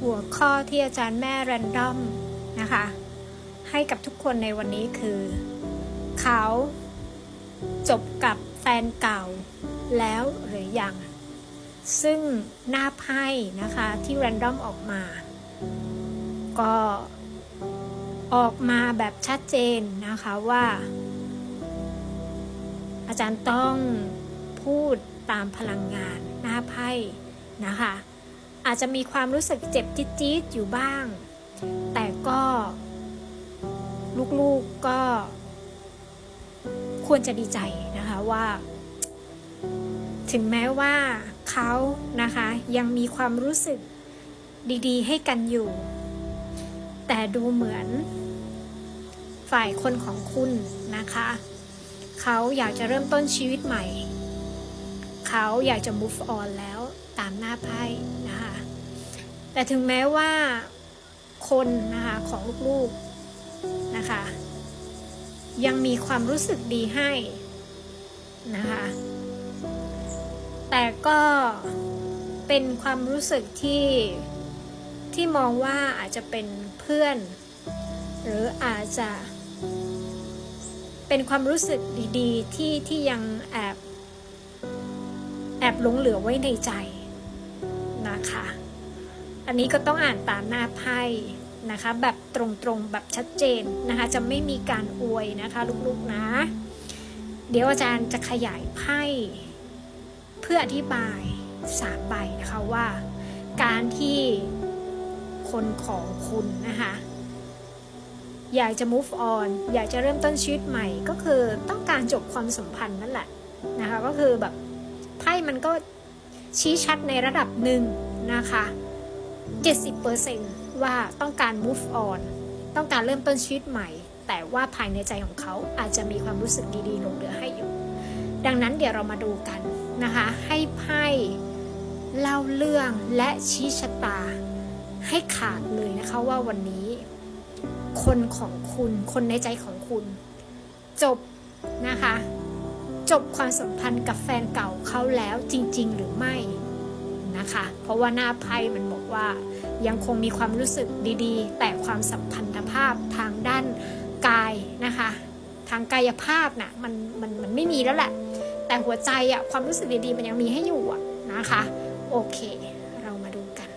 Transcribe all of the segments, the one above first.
หัวข้อที่อาจารย์แม่แรนดอมนะคะ ให้กับทุกคนในวันนี้คือ เขาจบกับแฟนเก่าแล้วหรือยัง ซึ่งหน้าไพ่นะคะที่แรนดอมออกมา ก็ออกมาแบบชัดเจนนะคะว่า อาจารย์ต้องพูดตามพลังงานหน้าไพ่นะคะ อาจจะมีความรู้สึกเจ็บจี๊ดๆอยู่บ้าง แต่ก็ลูกๆก็ควรจะดีใจนะคะว่า ถึงแม้ว่าเขานะคะยังมีความรู้สึกดีๆ ให้กันอยู่ แต่ดูเหมือนฝ่ายคนของคุณนะคะ เขาอยากจะเริ่มต้นชีวิตใหม่ เขาอยากจะ move on แล้วตามหน้าไพ่ แต่ถึงแม้ว่าคนนะคะของลูกๆนะคะ ยังมีความรู้สึกดีให้นะคะ แต่ก็เป็นความรู้สึกที่ที่มองว่าอาจจะเป็นเพื่อน หรืออาจจะ เป็นความรู้สึกดีๆ ที่ที่ยังแอบแอบหลงเหลือไว้ในใจนะคะ อันนี้ก็ต้องอ่านตามหน้าไพ่นะคะ แบบตรงๆแบบชัดเจนนะคะ จะไม่มีการอวยนะคะลูกๆนะ เดี๋ยวอาจารย์จะขยายไพ่เพื่ออธิบายสามใบนะคะว่า การที่คนของคุณนะคะอยากจะ move on อยากจะเริ่มต้นชีวิตใหม่ ก็คือต้องการจบความสัมพันธ์นั่นแหละนะคะ ก็คือแบบไพ่มันก็ชี้ชัดในระดับหนึ่งนะคะ 70%ว่าต้องการ move on ต้องการเริ่มต้นชีวิตใหม่ แต่ว่าภายในใจของเขาอาจจะมีความรู้สึกดีๆหลงเหลือให้อยู่ ดังนั้นเดี๋ยวเรามาดูกันนะคะ ให้ไพ่เล่าเรื่องและชี้ชะตา ให้ขาดเลยนะคะว่าวันนี้ คนของคุณคนในใจของคุณ จบนะคะ จบความสัมพันธ์กับแฟนเก่าเขาแล้วจริง ๆ หรือไม่นะคะ เพราะว่าหน้าไพ่มันบอก ว่า ยังคงมีความรู้สึกดีๆ แต่ความสัมพันธภาพทางด้านกายนะคะ ทางกายภาพน่ะมันมันมันไม่มีแล้วแหละ แต่หัวใจอะความรู้สึกดีๆ มันยังมีให้อยู่อะนะคะ โอเค เรามาดูกัน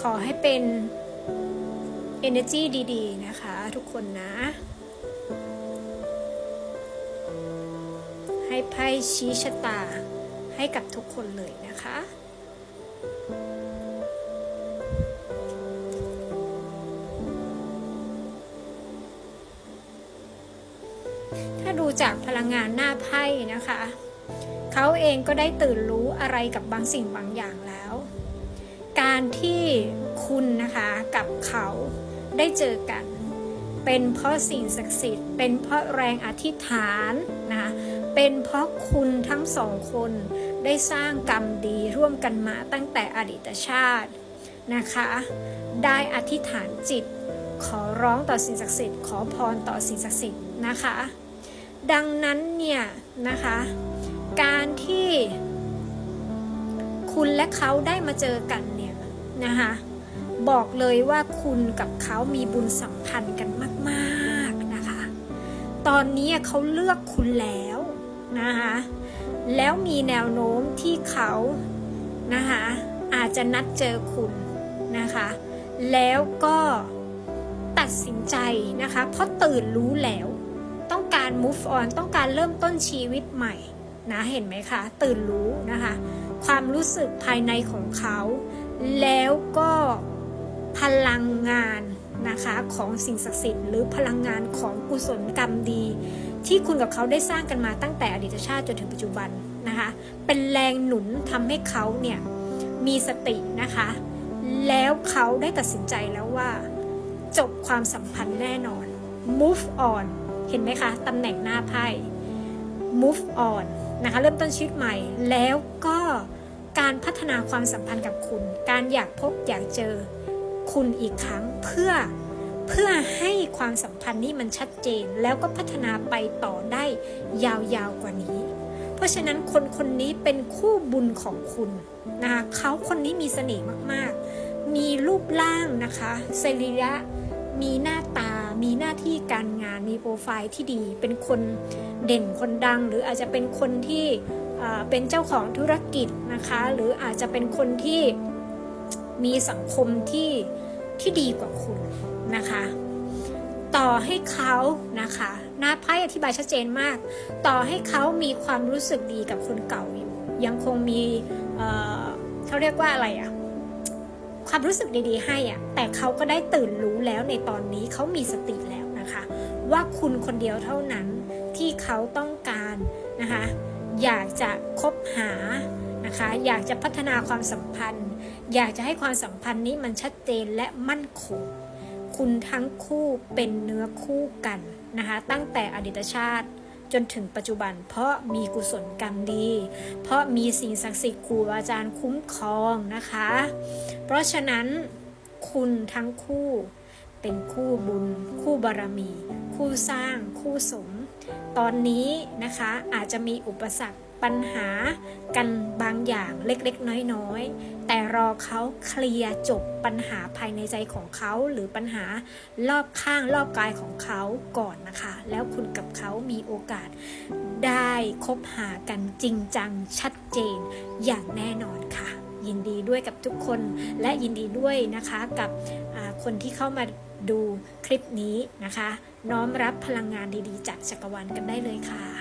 ขอให้เป็น energy ดีๆ นะคะ ทุกคนนะ ให้ไพ่ชี้ชะตา ให้กับทุกคนเลยนะคะ ถ้าดูจากพลังงานหน้าไพ่นะคะ เขาเองก็ได้ตื่นรู้อะไรกับบางสิ่งบางอย่างแล้ว การที่คุณนะคะกับเขาได้เจอกัน เป็นเพราะสิ่งศักดิ์สิทธิ์ เป็นเพราะแรงอธิษฐานนะคะ เป็นเพราะคุณทั้งสองคนได้สร้างกรรมดีร่วมกันมาตั้งแต่อดีตชาตินะคะ ได้อธิษฐานจิต ขอร้องต่อสิ่งศักดิ์สิทธิ์ขอพรต่อสิ่งศักดิ์สิทธิ์นะคะ ดังนั้นเนี่ยนะคะ การที่คุณและเขาได้มาเจอกันเนี่ยนะคะบอกเลยว่าคุณกับเขามีบุญสัมพันธ์กันมาก ๆ นะคะ ตอนนี้เขาเลือกคุณแล้ว นะคะแล้วมีแนวโน้มที่เขานะคะอาจจะนัดเจอคุณนะคะแล้วก็ตัดสินใจนะคะเพราะตื่นรู้แล้ว ต้องการ move on ต้องการเริ่มต้นชีวิตใหม่นะเห็นไหมคะ ตื่นรู้นะคะความรู้สึกภายในของเขา แล้วก็พลังงานนะคะของสิ่งศักดิ์สิทธิ์ หรือพลังงานของกุศลกรรมดี ที่คุณกับเขาได้สร้างกันมาตั้งแต่อดีตชาติจนถึงปัจจุบันนะคะ เป็นแรงหนุนทำให้เขาเนี่ยมีสตินะคะ แล้วเขาได้ตัดสินใจแล้วว่า จบความสัมพันธ์แน่นอน move on เห็นไหมคะตำแหน่งหน้าไพ่ move on นะคะเริ่มต้นชีวิตใหม่ แล้วก็การพัฒนาความสัมพันธ์กับคุณ การอยากพบอยากเจอคุณอีกครั้งเพื่อ เพื่อให้ความสัมพันธ์นี้มันชัดเจนแล้วก็พัฒนาไปต่อได้ยาวๆกว่านี้ เพราะฉะนั้นคนคนนี้เป็นคู่บุญของคุณนะคะเขาคนนี้มีเสน่ห์มากๆ มีรูปร่างนะคะสรีระมีหน้าตา มีหน้าที่การงาน มีโปรไฟล์ที่ดี เป็นคนเด่นคนดัง หรืออาจจะเป็นคนที่เป็นเจ้าของธุรกิจนะคะ หรืออาจจะเป็นคนที่มีสังคมที่ ที่ดีกว่าคุณนะคะ ต่อให้เขานะคะหน้าไพ่อธิบายชัดเจนมาก ต่อให้เขามีความรู้สึกดีกับคนเก่าอยู่ ยังคงมีเเขาเรียกว่าอะไรอะความรู้สึกดีๆให้อะแต่เขาก็ได้ตื่นรู้แล้วในตอนนี้เขามีสติแล้วนะคะ ว่าคุณคนเดียวเท่านั้นที่เขาต้องการนะคะ อยากจะคบหานะคะ อยากจะพัฒนาความสัมพันธ์ อยากจะให้ความสัมพันธ์นี้มันชัดเจนและมั่นคง คุณทั้งคู่เป็นเนื้อคู่กันนะคะตั้งแต่อดีตชาติจนถึงปัจจุบัน เพราะมีกุศลกรรมดี เพราะมีสิ่งศักดิ์สิทธิ์ครูอาจารย์คุ้มครองนะคะ เพราะฉะนั้นคุณทั้งคู่เป็นคู่บุญ คู่บารมี คู่สร้าง คู่สม ตอนนี้นะคะอาจจะมีอุปสรรค ปัญหากันบางอย่างเล็กๆ น้อยๆ แต่รอเขาเคลียร์จบปัญหาภายในใจของเขาหรือปัญหารอบข้างรอบกายของเขาก่อนนะคะ แล้วคุณกับเขามีโอกาสได้คบหากันจริงจังชัดเจนอย่างแน่นอนค่ะ ยินดีด้วยกับทุกคนและยินดีด้วยนะคะกับคนที่เข้ามาดูคลิปนี้นะคะ น้อมรับพลังงานดีๆ จากจักรวาลกันได้เลยค่ะ